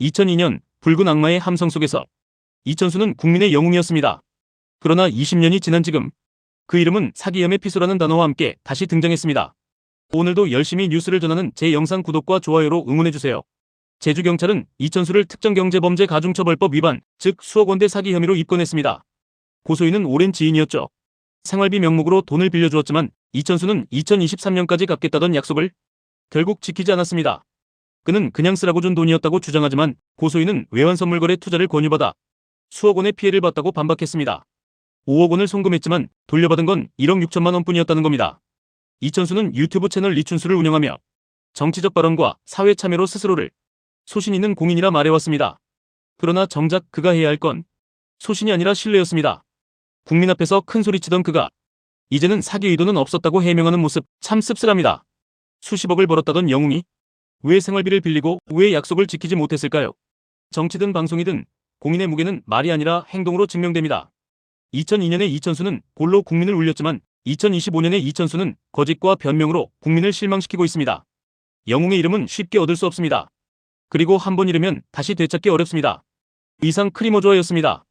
2002년 붉은 악마의 함성 속에서 이천수는 국민의 영웅이었습니다. 그러나 20년이 지난 지금 그 이름은 사기혐의 피소라는 단어와 함께 다시 등장했습니다. 오늘도 열심히 뉴스를 전하는 제 영상 구독과 좋아요로 응원해주세요. 제주경찰은 이천수를 특정경제범죄 가중처벌법 위반, 즉 수억 원대 사기 혐의로 입건했습니다. 고소인은 오랜 지인이었죠. 생활비 명목으로 돈을 빌려주었지만 이천수는 2023년까지 갚겠다던 약속을 결국 지키지 않았습니다. 그는 그냥 쓰라고 준 돈이었다고 주장하지만 고소인은 외환 선물 거래 투자를 권유받아 수억 원의 피해를 봤다고 반박했습니다. 5억 원을 송금했지만 돌려받은 건 1억 6천만 원뿐이었다는 겁니다. 이천수는 유튜브 채널 리춘수를 운영하며 정치적 발언과 사회 참여로 스스로를 소신 있는 공인이라 말해왔습니다. 그러나 정작 그가 해야 할 건 소신이 아니라 신뢰였습니다. 국민 앞에서 큰 소리치던 그가 이제는 사기 의도는 없었다고 해명하는 모습 참 씁쓸합니다. 수십억을 벌었다던 영웅이 왜 생활비를 빌리고 왜 약속을 지키지 못했을까요? 정치든 방송이든 공인의 무게는 말이 아니라 행동으로 증명됩니다. 2002년에 이천수는 골로 국민을 울렸지만 2025년에 이천수는 거짓과 변명으로 국민을 실망시키고 있습니다. 영웅의 이름은 쉽게 얻을 수 없습니다. 그리고 한 번 잃으면 다시 되찾기 어렵습니다. 이상 크리모조아였습니다.